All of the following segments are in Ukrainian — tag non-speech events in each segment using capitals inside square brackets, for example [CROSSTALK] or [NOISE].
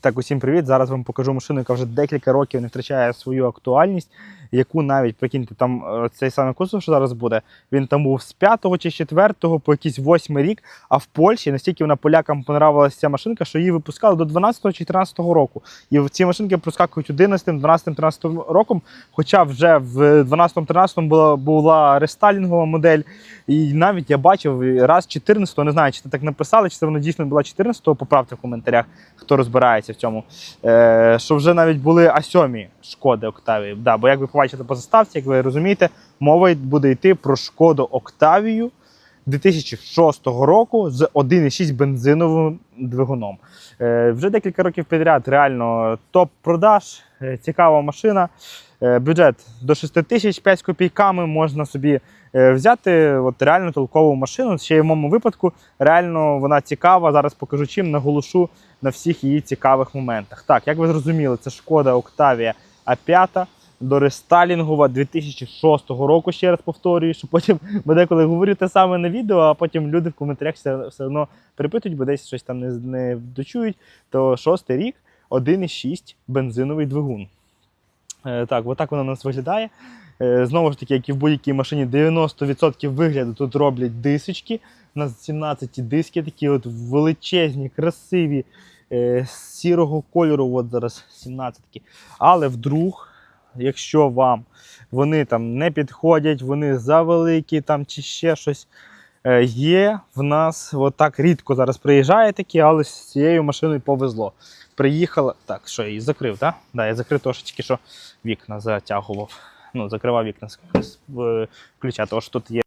Так, усім привіт. Зараз вам покажу машину, яка вже декілька років не втрачає свою актуальність, яку навіть прикиньте, там е, цей самий кузов, що зараз буде, він там був з 5 чи з 4 по якийсь 8 рік. А в Польщі настільки вона полякам понравилася ця машинка, що її випускали до 12 чи 13 року. І ці машинки проскакують 11, 12, 13 роком. Хоча вже в 12-13 була, була рестайлінгова модель. І навіть я бачив раз 14, не знаю, чи це так написали, чи це воно дійсно була 14, поправте в коментарях, хто розбирається в цьому. Е, що вже навіть були А7 шкоди Октавії. Да, бо як ви побачите по заставці, як ви розумієте, мова буде йти про шкоду Октавію 2006 року з 1,6 бензиновим двигуном. Е, вже декілька років підряд реально топ-продаж, е, цікава машина. Е, бюджет до 6 тисяч, 5 копійками можна собі е, взяти от реально толкову машину. Ще й в моєму випадку реально вона цікава. Зараз покажу чим, наголошу на всіх її цікавих моментах. Так, як ви зрозуміли, це шкода Октавія А5 дорестайлінгова 2006 року, ще раз повторюю, що потім [LAUGHS] ми деколи говорю те саме на відео, а потім люди в коментарях все, все одно перепитують, бо десь щось там не, не дочують. То шостий рік 1,6 бензиновий двигун. Е, так, отак вона у нас виглядає. Е, Знову ж таки, як і в будь-якій машині, 90% вигляду тут роблять дисочки. У нас 17 диски такі от величезні, красиві, е, сірого кольору. От зараз 17 Але вдруг, якщо вам вони там не підходять, вони завеликі там чи ще щось. е, Є в нас отак рідко зараз приїжджає такі, але з цією машиною повезло. Приїхала. Так, що я її закрив, так? Да, я закрив трошечки, що вікна затягував. Ну, закривав вікна ключа, тому що тут є.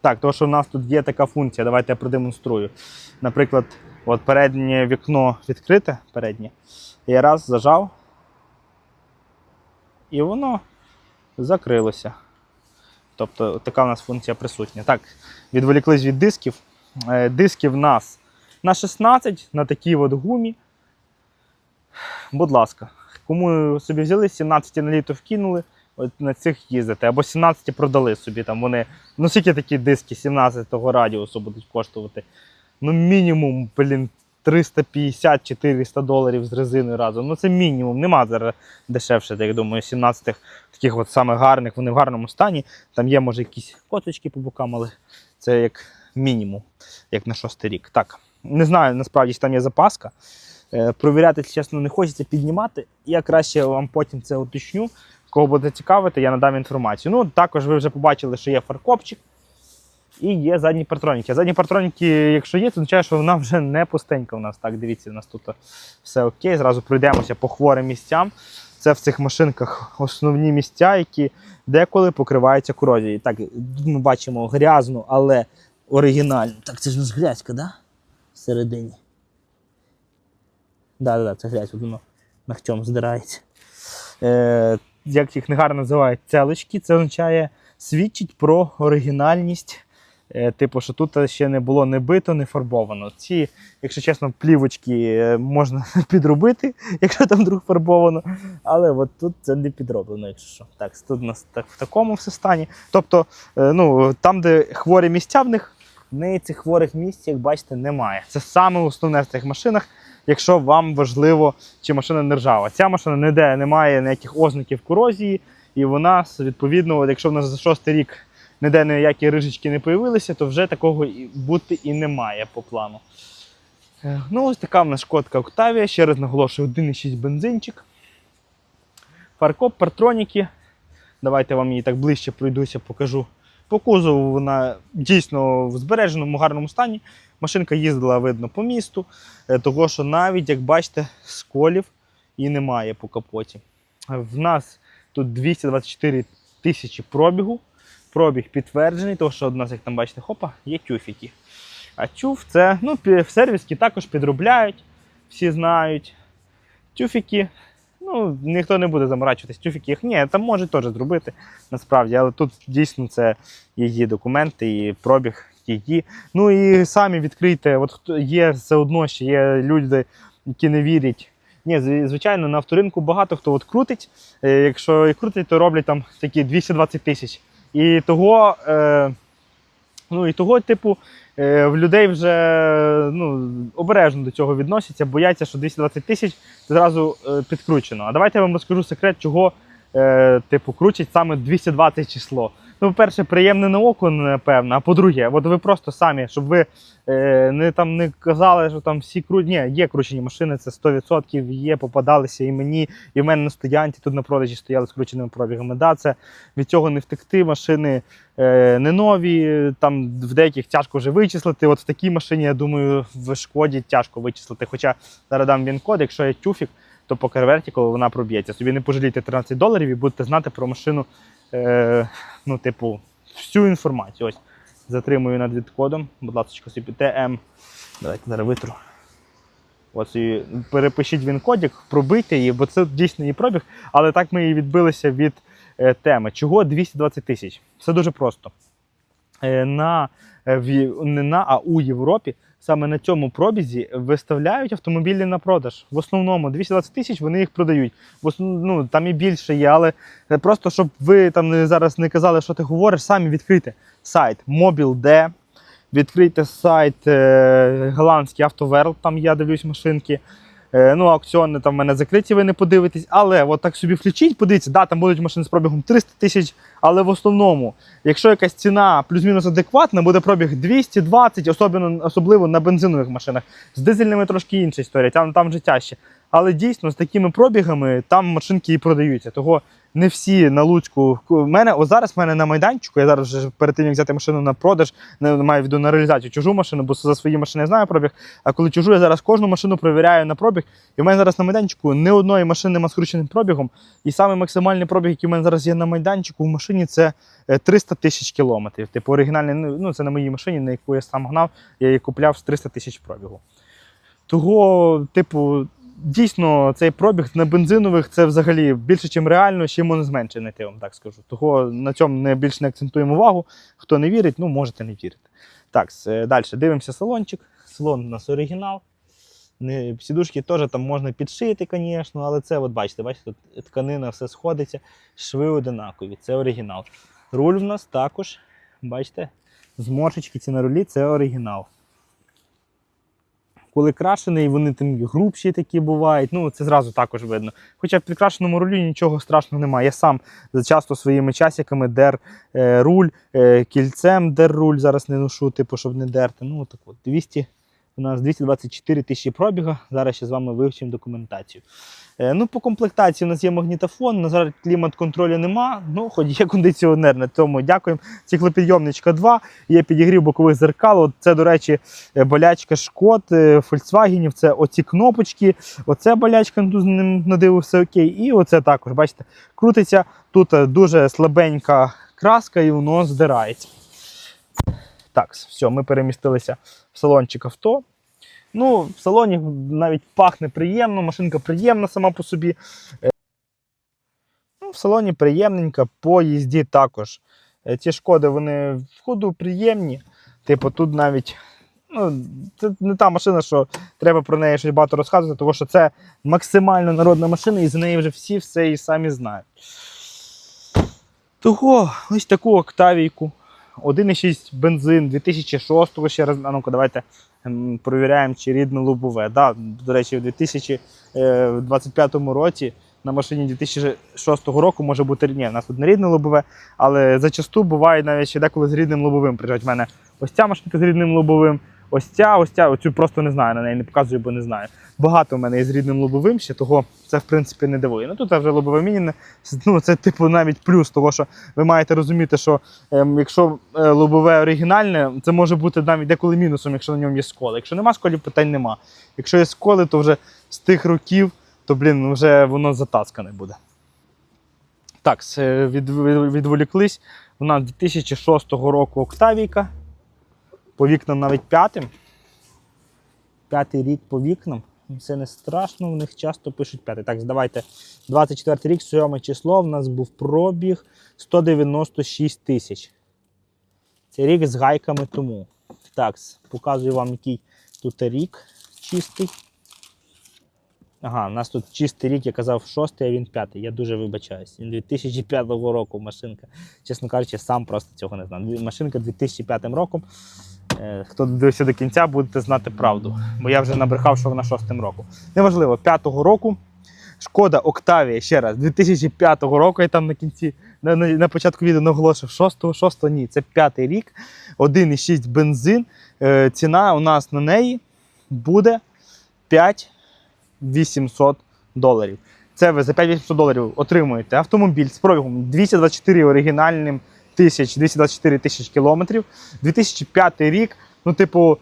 Так, тому що в нас тут є така функція. Давайте я продемонструю. Наприклад, от переднє вікно відкрите, переднє. Я раз зажав, і воно закрилося. Тобто така у нас функція присутня. Так, відволіклись від дисків. Е, Диски в нас на 16 на такій от гумі. Будь ласка, кому собі взяли, 17 на літо вкинули, от на цих їздите. Або 17 продали собі. Там вони, ну скільки такі диски 17-го радіусу будуть коштувати? Ну, мінімум, блін, 350-400 доларів з резиною разом. Ну це мінімум. Нема зараз дешевше, я думаю, 17-х таких от самих гарних, вони в гарному стані. Там є, може, якісь коточки по бокам, але це як мінімум, як на шостий рік. Так, не знаю насправді, там є запаска. Е, Провіряти, чесно, не хочеться піднімати. Я краще вам потім це уточню. Кого буде цікавити, я надам інформацію. Ну, також ви вже побачили, що є фаркопчик і є задні партроніки. Задні партроніки, якщо є, це означає, що вона вже не пустенька у нас. Так, дивіться, у нас тут все окей. Зразу пройдемося по хворим місцям. Це в цих машинках основні місця, які деколи покриваються корозією. Так, ми бачимо грязну, але оригінальну. Так, це ж у нас грязька, да? Всередині. Да, да, да, це грязь, воно ногтем здирається. Е, як їх негарно називають целочки, це означає свідчить про оригінальність. Е, типу, що тут ще не було не бито, не фарбовано. Ці, якщо чесно, плівочки е, можна [LAUGHS] підробити, якщо там вдруг фарбовано. Але от тут це не підроблено, якщо що. Так, тут у нас так, в такому все стані. Тобто, е, ну, там, де хворі місця в них, в неї цих хворих місць, як бачите, немає. Це саме основне в цих машинах, якщо вам важливо, чи машина не ржава. Ця машина ніде немає ніяких ознаків корозії, і вона, відповідно, якщо в нас за шостий рік ніде ніякі рижечки не появилися, то вже такого бути і немає по плану. Е, Ну, ось така в нас шкодка Октавія. Ще раз наголошую, 1,6 бензинчик. Фаркоп, партроніки. Давайте вам її так ближче пройдуся, покажу. По кузову вона дійсно в збереженому гарному стані. Машинка їздила, видно, по місту, е, того що навіть, як бачите, сколів і немає по капоті. В нас тут 224 тисячі пробігу. Пробіг підтверджений, тому що у нас, як там бачите, хопа, є тюфіки. А тюф це ну, в сервіски також підробляють, всі знають. Тюфіки, ну, ніхто не буде заморачуватись, тюфіки їх ні, там можуть теж зробити насправді, але тут дійсно це її документи і пробіг її. Ну і самі відкрийте, от є все одно ще є люди, які не вірять. Ні, звичайно, на авторинку багато хто от крутить. Е, Якщо і крутить, то роблять там такі 220 тисяч. І того, е, ну, і того, типу, е, в людей вже ну, обережно до цього відносяться, бояться, що 220 тисяч це зразу підкручено. А давайте я вам розкажу секрет, чого типу, крутять саме 220 число. Ну, по-перше, приємне на око, напевно. А по-друге, от ви просто самі, щоб ви е, не, там, не казали, що там всі круть. Ні, є кручені машини, це 100% є, попадалися і мені, і в мене на стоянці тут на продажі стояли з крученими пробігами. Да, це від цього не втекти. Машини е, не нові, там в деяких тяжко вже вичислити. От в такій машині, я думаю, в шкоді тяжко вичислити. Хоча зараз дам він код, якщо є тюфік, то по Vertical вона проб'ється. Собі не пожалійте 13 доларів і будете знати про машину, е, ну, типу, всю інформацію. Ось затримую над відкодом. Будь ласка, собі ТМ. Давайте зараз витру. Ось і перепишіть він кодик, пробийте її, бо це дійсно її пробіг. Але так ми і відбилися від е, теми. Чого 220 тисяч? Все дуже просто. Е, на, е, в, не на, а у Європі саме на цьому пробізі виставляють автомобілі на продаж. В основному 220 тисяч вони їх продають. В основному, ну, там і більше є, але е, просто щоб ви там зараз не казали, що ти говориш, самі відкрийте сайт Mobile.D, відкрийте сайт е, голландський Автоверл, там я дивлюсь машинки. Е, Ну, аукціони там в мене закриті, ви не подивитесь. Але от так собі включіть, подивіться, да, там будуть машини з пробігом 300 тисяч, але в основному, якщо якась ціна плюс-мінус адекватна, буде пробіг 220, особливо, особливо на бензинових машинах. З дизельними трошки інша історія, там, там вже тяжче. Але дійсно з такими пробігами там машинки і продаються. Того не всі на Луцьку. У мене о, зараз в мене на майданчику. Я зараз вже перед тим як взяти машину на продаж, не маю в виду на реалізацію чужу машину, бо за свої машини я знаю пробіг. А коли чужу, я зараз кожну машину перевіряю на пробіг. І в мене зараз на майданчику ні одної машини нема з крученим пробігом. І саме максимальний пробіг, який у мене зараз є на майданчику в машині, це е, 300 тисяч кілометрів. Типу оригінальний, ну ну, це на моїй машині, на яку я сам гнав, я її купляв з 300 тисяч пробігу. Того, типу, дійсно, цей пробіг на бензинових це взагалі більше, ніж реально, ще можна зменшити, я вам так скажу. Того на цьому не більше не акцентуємо увагу. Хто не вірить, ну можете не вірити. Так, далі дивимося салончик. Салон у нас оригінал. Не, сідушки теж там можна підшити, звісно, але це, от бачите, бачите, тут тканина все сходиться, шви одинакові, це оригінал. Руль в нас також, бачите, зморшечки ці на рулі це оригінал. Коли крашений, вони тим грубші такі бувають. Ну, це зразу також видно. Хоча в підкрашеному рулі нічого страшного немає. Я сам часто своїми часиками дер е, руль, е, кільцем дер руль, зараз не ношу, типу, щоб не дерти. Ну, так от, 200, у нас 224 тисячі пробіга. Зараз ще з вами вивчимо документацію. Е, ну, по комплектації у нас є магнітофон, на жаль, клімат-контролю нема, ну, хоч є кондиціонер, на тому дякуємо. Циклопідйомничка 2, є підігрів бокових зеркал. От Це, до речі, е, болячка Шкод, Volkswagen, це оці кнопочки, оце болячка, тут з ним на все окей. І оце також, бачите, крутиться. Тут е, дуже слабенька краска і воно здирається. Так, все, ми перемістилися в салончик авто. Ну, в салоні навіть пахне приємно, машинка приємна сама по собі. Е, Ну, в салоні приємненька, по їзді також. Е, Ці шкоди, вони в ходу приємні. Типу, тут навіть. Ну, це не та машина, що треба про неї щось багато розказувати, тому що це максимально народна машина, і за неї вже всі все і самі знають. Того, ось таку Октавійку. 1,6 бензин 2006 ще раз. А ну-ка, давайте провіряємо, перевіряємо, чи рідне лобове. Да, до речі, в 2025 році на машині 2006 року може бути ні, у нас тут не рідне лобове, але зачасту буває навіть ще деколи з рідним лобовим. Приїжджають в мене ось ця машинка з рідним лобовим, ось ця, ось ця, оцю просто не знаю, на неї не показую, бо не знаю. Багато в мене є з рідним лобовим ще, того це в принципі не дивує. Ну тут вже лобове мініне, ну це типу навіть плюс, того що ви маєте розуміти, що ем, якщо е, лобове оригінальне, це може бути навіть деколи мінусом, якщо на ньому є сколи. Якщо нема сколів, питань нема. Якщо є сколи, то вже з тих років, то блін, вже воно затаскане буде. Так, від, від- відволіклись. У нас 2006 року Октавійка. По вікнам навіть п'ятим. П'ятий рік по вікнам. Це не страшно, в них часто пишуть п'ятий. Так, давайте. 24 рік, 7 число. В нас був пробіг 196 тисяч. Це рік з гайками тому. Так, показую вам, який тут рік чистий. Ага, у нас тут чистий рік, я казав, шостий, а він п'ятий. Я дуже вибачаюсь. Він 2005 року машинка. Чесно кажучи, сам просто цього не знаю. Машинка 2005 роком. Е, Хто дивився до кінця, будете знати правду. Бо я вже набрехав, що вона шостим року. Неважливо, п'ятого року. Шкода Октавія, ще раз, 2005 року, я там на кінці, на, на, на початку відео наголошив 6-го, 6-го, ні, це п'ятий рік, 1,6 бензин. Е, ціна у нас на неї буде 5800 доларів. Це ви за 5800 доларів отримуєте автомобіль з пробігом 224 оригінальним тисяч, 224 тисяч кілометрів. 2005 рік, ну, типу,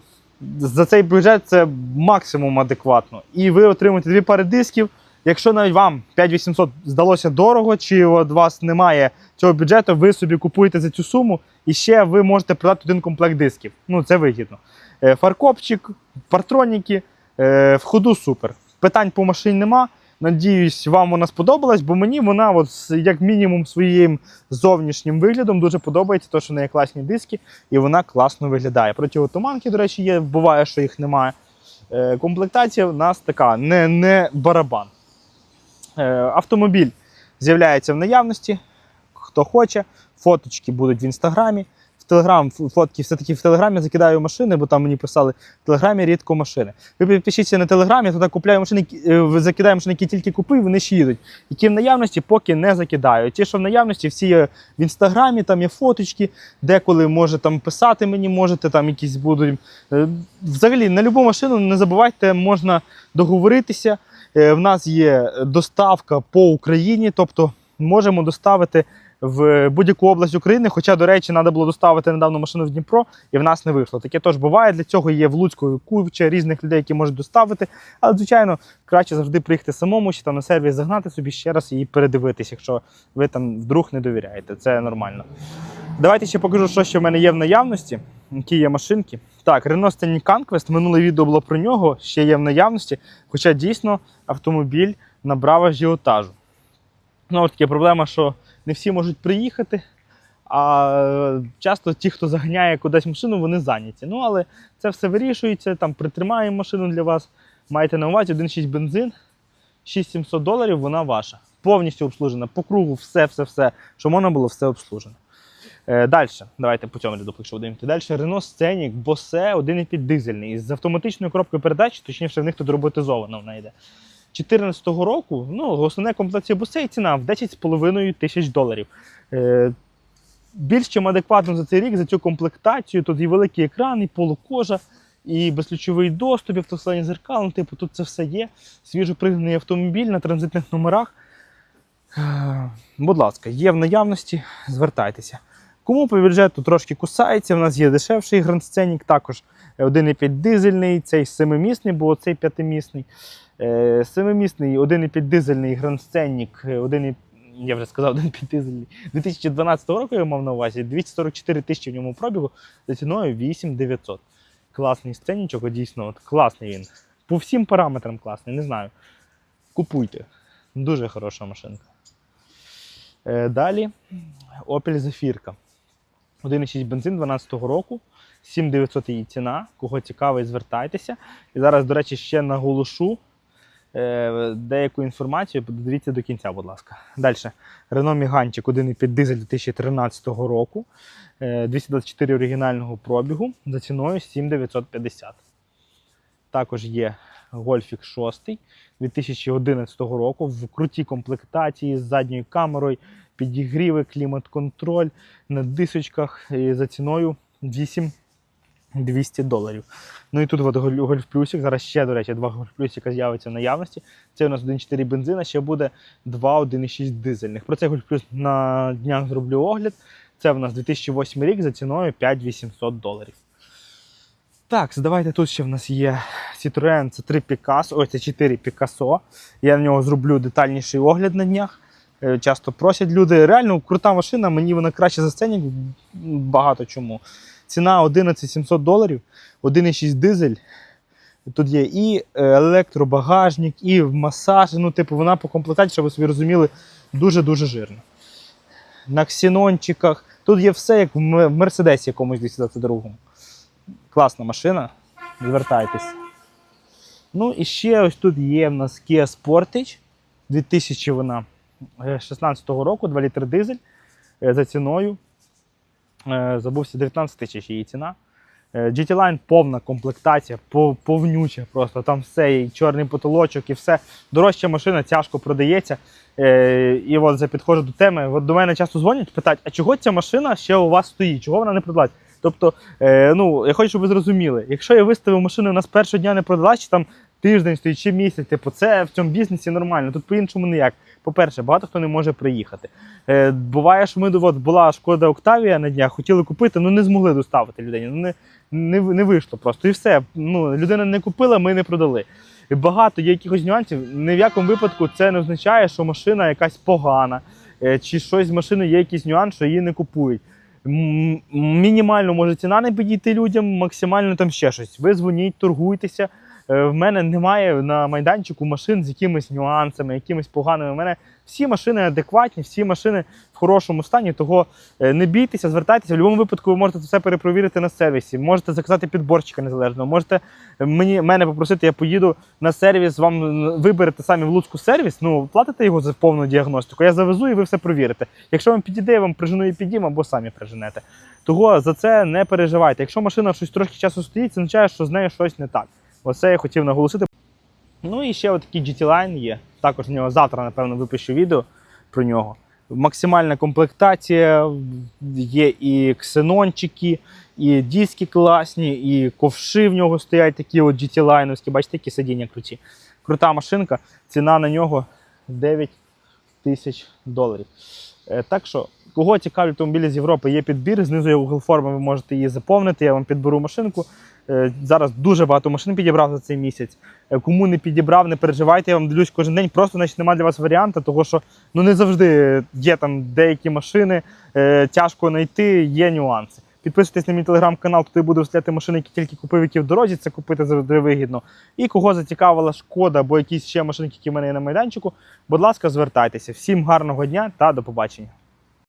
за цей бюджет це максимум адекватно. І ви отримуєте дві пари дисків. Якщо навіть вам 5800 здалося дорого, чи от вас немає цього бюджету, ви собі купуєте за цю суму, і ще ви можете продати один комплект дисків. Ну, це вигідно. Е, Фаркопчик, партроніки, е, в ходу супер. Питань по машині нема. Надіюсь, вам вона сподобалась, бо мені вона, от, як мінімум, своїм зовнішнім виглядом дуже подобається, тому що в неї класні диски і вона класно виглядає. Противотуманки, до речі, є, буває, що їх немає. Е, комплектація в нас така, не, не барабан. Е, автомобіль з'являється в наявності. Хто хоче, фоточки будуть в інстаграмі. В Телеграм фотки все-таки в Телеграмі закидаю машини, бо там мені писали, в Телеграмі рідко машини. Ви підпишіться на Телеграм, я туди купляю машини, е, закидаю машини, які тільки купив, вони ще їдуть. Які в наявності, поки не закидаю. Ті, що в наявності, всі є в інстаграмі, там є фоточки, деколи може там писати мені, можете там якісь будуть. Е, Взагалі, на любу машину не забувайте, можна договоритися. Е, В нас є доставка по Україні, тобто можемо доставити в будь-яку область України. Хоча, до речі, треба було доставити недавно машину в Дніпро, і в нас не вийшло. Таке теж буває. Для цього є в Луцьку куча різних людей, які можуть доставити. Але, звичайно, краще завжди приїхати самому, чи там на сервіс загнати собі ще раз і передивитись, якщо ви там вдруг не довіряєте. Це нормально. Давайте ще покажу, що ще в мене є в наявності. Які є машинки. Так, Renault Scenic Conquest, минуле відео було про нього, ще є в наявності. Хоча дійсно автомобіль набрав ажіотажу. Знову ж таки, проблема, що не всі можуть приїхати, а е, часто ті, хто заганяє кудись машину, вони зайняті. Ну, але це все вирішується, там притримаємо машину для вас. Маєте на увазі 1,6 бензин, 6700 доларів, вона ваша. Повністю обслужена. По кругу все, все, все, що можна було, все обслужено. Е, далі, давайте по цьому ряду, якщо будемо йти. Далі Renault Scenic Bose 1,5 дизельний. З автоматичною коробкою передач, точніше, в них тут роботизована вона йде. 2014 року ну, основна комплектація бусей ціна в 10,5 тисяч доларів. Е, більш чим адекватно за цей рік, за цю комплектацію, тут і великий екран, і полукожа, і безключовий доступ, і автослання зеркал, типу, тут це все є. Свіжопригнаний автомобіль на транзитних номерах. Е, будь ласка, є в наявності, звертайтеся. Кому по бюджету трошки кусається, в нас є дешевший грандсценік, також е, 1,5 дизельний, цей семимісний, бо цей п'ятимісний. Семимісний 1,5 дизельний Scenic, е, 1,5 я вже сказав, 1,5 дизельний. 2012 року я мав на увазі 244 тисячі в ньому пробігу за ціною 8900. Класний сценічок, дійсно, от, класний він. По всім параметрам класний, не знаю. Купуйте. Дуже хороша машинка. Е, далі Opel Zafirka. 1,6 бензин 12 року. 7900 її ціна. Кого цікавий, звертайтеся. І зараз, до речі, ще наголошу е, деяку інформацію. Дивіться до кінця, будь ласка. Далі. Renault Megane 1,5 дизель 2013 року. Е, 224 оригінального пробігу за ціною 7950. Також є Golfік 6 2011 року в крутій комплектації з задньою камерою, підігріви, клімат-контроль на дисочках і за ціною 8200 доларів. Ну і тут от Гольф Плюсик. Зараз ще, до речі, два Гольф Плюсика з'явиться в наявності. Це у нас 1,4 бензина, ще буде 2 1,6 дизельних. Про цей Гольф Плюс на днях зроблю огляд. Це в нас 2008 рік за ціною 5800 доларів. Так, давайте тут ще в нас є Citroën, це 3 Picasso, ой, це 4 Picasso. Я на нього зроблю детальніший огляд на днях. Е, Часто просять люди. Реально крута машина, мені вона краще за сценік багато чому. Ціна 11 700 доларів, 1,6 дизель. Тут є і е, електробагажник, і масаж. Ну, типу, вона по комплектації, щоб ви собі розуміли, дуже-дуже жирна. На ксенончиках. Тут є все, як в Мерседесі якомусь 222-му. Класна машина. Звертайтесь. Ну і ще ось тут є в нас Kia Sportage 2000 вона е, 16 року, 2 літри дизель е, за ціною. Е, Забувся 19 тисяч її ціна. Е, GT Line повна комплектація, повнюча просто. Там все, і чорний потолочок, і все. Дорожча машина тяжко продається. Е, і от за підходжу до теми. От до мене часто дзвонять, питають, а чого ця машина ще у вас стоїть? Чого вона не продалась? Тобто, ну, я хочу, щоб ви зрозуміли, якщо я виставив машину, у нас першого дня не продалась, чи там тиждень стоїть, чи місяць, типу, це в цьому бізнесі нормально. Тут по-іншому ніяк. По-перше, багато хто не може приїхати. Е, буває, що ми от, була шкода Октавія на днях, хотіли купити, ну не змогли доставити людині. Ну не, не, не вийшло просто. І все. Ну, людина не купила, ми не продали. І багато є якихось нюансів. Ні в якому випадку це не означає, що машина якась погана, е, чи щось з машини є якийсь нюанс, що її не купують. Мінімально може ціна не підійти людям, максимально там ще щось. Ви дзвоніть, торгуйтеся. Е, В мене немає на майданчику машин з якимись нюансами, якимись поганими. У мене всі машини адекватні, всі машини в хорошому стані. Того е, не бійтеся, звертайтеся. В будь-якому випадку ви можете це все перепровірити на сервісі. Можете заказати підборщика незалежного. Можете мені мене попросити, я поїду на сервіс. Вам виберете самі в Луцьку сервіс. Ну платите його за повну діагностику. Я завезу і ви все провірите. Якщо вам підійде, я вам прижену і підім, або самі приженете. Того за це не переживайте. Якщо машина щось трошки часу стоїть, це означає, що з нею щось не так. Оце я хотів наголосити. Ну і ще отакий GT Line є. Також в нього завтра, напевно, випущу відео про нього. Максимальна комплектація, є і ксенончики, і диски класні, і ковши в нього стоять такі от GT Line, бачите, які сидіння круті. Крута машинка, ціна на нього 9 тисяч доларів. Е, Так що, кого цікавлять автомобілі з Європи, є підбір. Знизу є Google форма, ви можете її заповнити. Я вам підберу машинку. Е, Зараз дуже багато машин підібрав за цей місяць. Е, Кому не підібрав, не переживайте, я вам ділюсь кожен день. Просто значить, немає для вас варіанту, тому що ну не завжди є там деякі машини, е, тяжко знайти, є нюанси. Підписуйтесь на мій телеграм-канал, туди буду вставляти машини, які тільки купив, які в дорозі. Це купити завжди вигідно. І кого зацікавила шкода або якісь ще машинки, які в мене є на майданчику, будь ласка, звертайтеся. Всім гарного дня та до побачення.